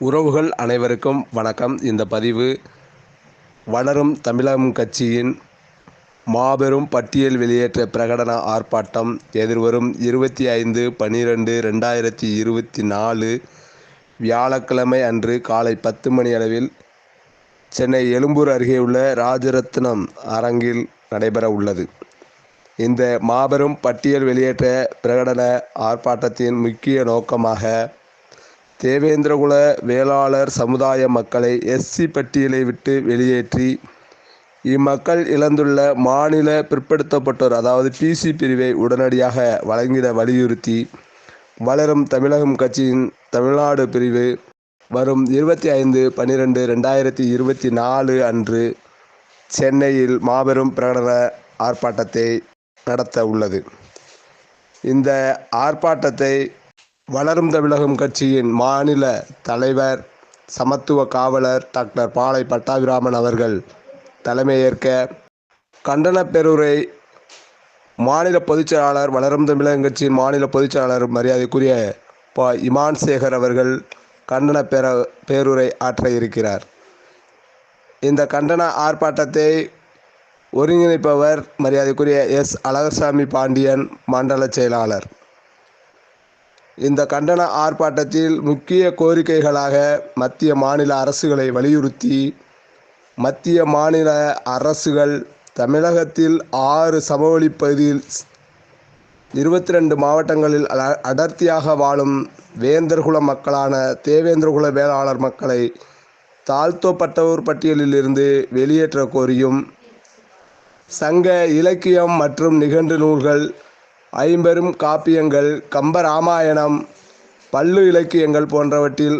உறவுகள் அனைவருக்கும் வணக்கம். இந்த பதிவு வளரும் தமிழகம் கட்சியின் மாபெரும் பட்டியல் வெளியேற்ற பிரகடன ஆர்ப்பாட்டம் எதிர்வரும் இருபத்தி ஐந்து பன்னிரெண்டு ரெண்டாயிரத்தி இருபத்தி நாலு வியாழக்கிழமை அன்று காலை பத்து மணி அளவில் சென்னை எழும்பூர் அருகே உள்ள ராஜரத்னம் அரங்கில் நடைபெற உள்ளது. இந்த மாபெரும் பட்டியல் வெளியேற்ற பிரகடன ஆர்ப்பாட்டத்தின் முக்கிய நோக்கமாக தேவேந்திரகுல வேளாளர் சமுதாய மக்களை எஸ்சி பட்டியலை விட்டு வெளியேற்றி இம்மக்கள் இழந்துள்ள மாநில பிற்படுத்தப்பட்டோர் அதாவது பிசி பிரிவை உடனடியாக வழங்கிட வலியுறுத்தி வளரும் தமிழகம் கட்சியின் தமிழ்நாடு பிரிவு வரும் இருபத்தி ஐந்து பன்னிரெண்டு ரெண்டாயிரத்தி இருபத்தி நாலு அன்று சென்னையில் மாபெரும் பிரகடன ஆர்ப்பாட்டத்தை நடத்த உள்ளது. இந்த ஆர்ப்பாட்டத்தை வளரும் தமிழகம் கட்சியின் மாநில தலைவர் சமத்துவ காவலர் டாக்டர் பாலை பட்டாபிராமன் அவர்கள் தலைமையேற்க கண்டன பெருரை மாநில பொதுச்செயலாளர் வளரும் தமிழகம் கட்சியின் மாநில பொதுச்செயலாளர் மரியாதைக்குரிய ப. இமான் சேகர் அவர்கள் கண்டன பேர பேருரை ஆற்ற இருக்கிறார். இந்த கண்டன ஆர்ப்பாட்டத்தை ஒருங்கிணைப்பவர் மரியாதைக்குரிய எஸ். அழகர்சாமி பாண்டியன் மண்டல செயலாளர். இந்த கண்டன ஆர்ப்பாட்டத்தில் முக்கிய கோரிக்கைகளாக மத்திய மாநில அரசுகளை வலியுறுத்தி மத்திய மாநில அரசுகள் தமிழகத்தில் ஆறு சமவெளி பகுதியில் இருபத்தி ரெண்டு மாவட்டங்களில் அடர்த்தியாக வாழும் வேந்தர்குல மக்களான தேவேந்திரகுல வேளாளர் மக்களை தாழ்த்தப்பட்டோர் பட்டியலிலிருந்து வெளியேற்ற கோரியும் சங்க இலக்கியம் மற்றும் நிகண்டு நூல்கள் ஐம்பெரும் காப்பியங்கள் கம்பராமாயணம் பல்லு இலக்கியங்கள் போன்றவற்றில்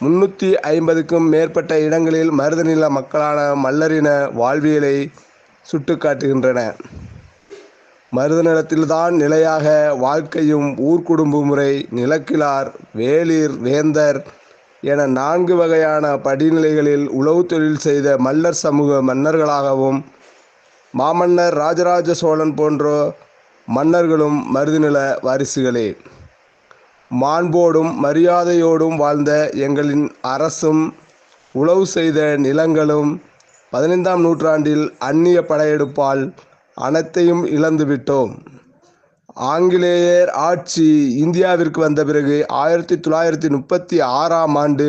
முன்னூற்றி ஐம்பதுக்கும் மேற்பட்ட இடங்களில் மருதநில மக்களான மல்லரின வாழ்வியலை சுட்டுக்காட்டுகின்றன. மருதநிலத்தில்தான் நிலையாக வாழ்க்கையும் ஊர்க்குடும்ப முறை நிலக்கிழார் வேளிர் வேந்தர் என நான்கு வகையான படிநிலைகளில் உழவு தொழில் செய்த மல்லர் சமூக மன்னர்களாகவும் மாமன்னர் ராஜராஜ சோழன் போன்றோ மன்னர்களும் மருதுநில வாரிசுகளே. மாண்போடும் மரியாதையோடும் வாழ்ந்த எங்களின் அரசும் உழவு செய்த நிலங்களும் பதினைந்தாம் நூற்றாண்டில் அந்நிய படையெடுப்பால் அனைத்தையும் இழந்துவிட்டோம் ஆங்கிலேயர் ஆட்சி இந்தியாவிற்கு வந்த பிறகு ஆயிரத்தி தொள்ளாயிரத்தி முப்பத்தி ஆறாம் ஆண்டு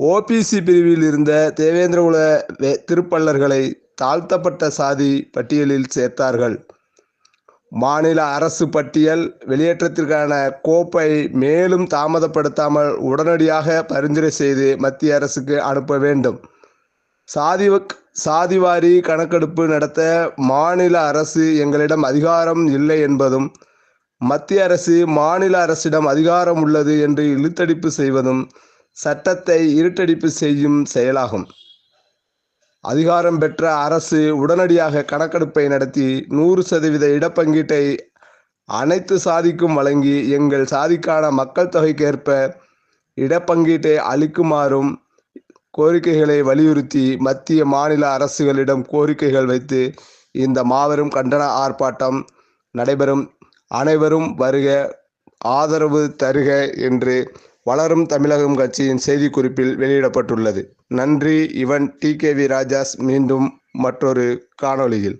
ஓபிசி பிரிவில் இருந்த தேவேந்திரகுல திருப்பள்ளர்களை தாழ்த்தப்பட்ட சாதி பட்டியலில் சேர்த்தார்கள். மாநில அரசு பட்டியல் வெளியேற்றத்திற்கான கோப்பை மேலும் தாமதப்படுத்தாமல் உடனடியாக பரிந்துரை செய்து மத்திய அரசுக்கு அனுப்ப வேண்டும். சாதி சாதிவாரி கணக்கெடுப்பு நடத்த மாநில அரசு எங்களிடம் அதிகாரம் இல்லை என்பதும் மத்திய அரசு மாநில அரசிடம் அதிகாரம் உள்ளது என்று இழுத்தடிப்பு செய்வதும் சட்டத்தை இருட்டடிப்பு செய்யும் செயலாகும். அதிகாரம் பெற்ற அரசு உடனடியாக கணக்கெடுப்பை நடத்தி நூறு சதவீத இடப்பங்கீட்டை அனைத்து சாதிக்கும் வழங்கி எங்கள் சாதிக்கான மக்கள் தொகைக்கேற்ப இடப்பங்கீட்டை அளிக்குமாறும் கோரிக்கைகளை வலியுறுத்தி மத்திய மாநில அரசுகளிடம் கோரிக்கைகள் வைத்து இந்த மாபெரும் கண்டன ஆர்ப்பாட்டம் நடைபெறும். அனைவரும் வருக ஆதரவு தருக என்று வளரும் தமிழகம் கட்சியின் செய்திக்குறிப்பில் வெளியிடப்பட்டுள்ளது. நன்றி. இவன் டி. கே. வி. ராஜாஸ் மீண்டும் மற்றொரு காணொளியில்.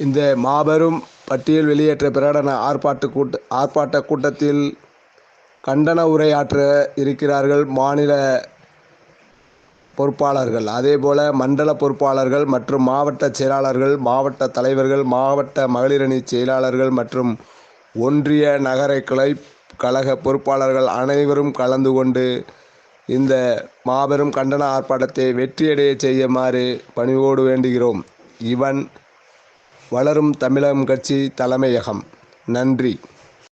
இந்த மாபெரும் பட்டியல் வெளியேற்ற பிரகடன ஆர்ப்பாட்ட கூட்ட ஆர்ப்பாட்ட கூட்டத்தில் கண்டன உரையாற்ற இருக்கிறார்கள் மாநில பொறுப்பாளர்கள். அதேபோல மண்டல பொறுப்பாளர்கள் மற்றும் மாவட்ட செயலாளர்கள் மாவட்ட தலைவர்கள் மாவட்ட மகளிரணி செயலாளர்கள் மற்றும் ஒன்றிய நகர கிளை கழக பொறுப்பாளர்கள் அனைவரும் கலந்து கொண்டு இந்த மாபெரும் கண்டன ஆர்ப்பாட்டத்தை வெற்றியடைய செய்யுமாறு பணிவோடு வேண்டுகிறோம். இவன் வளரும் தமிழகம் கட்சி தலைமையகம். நன்றி.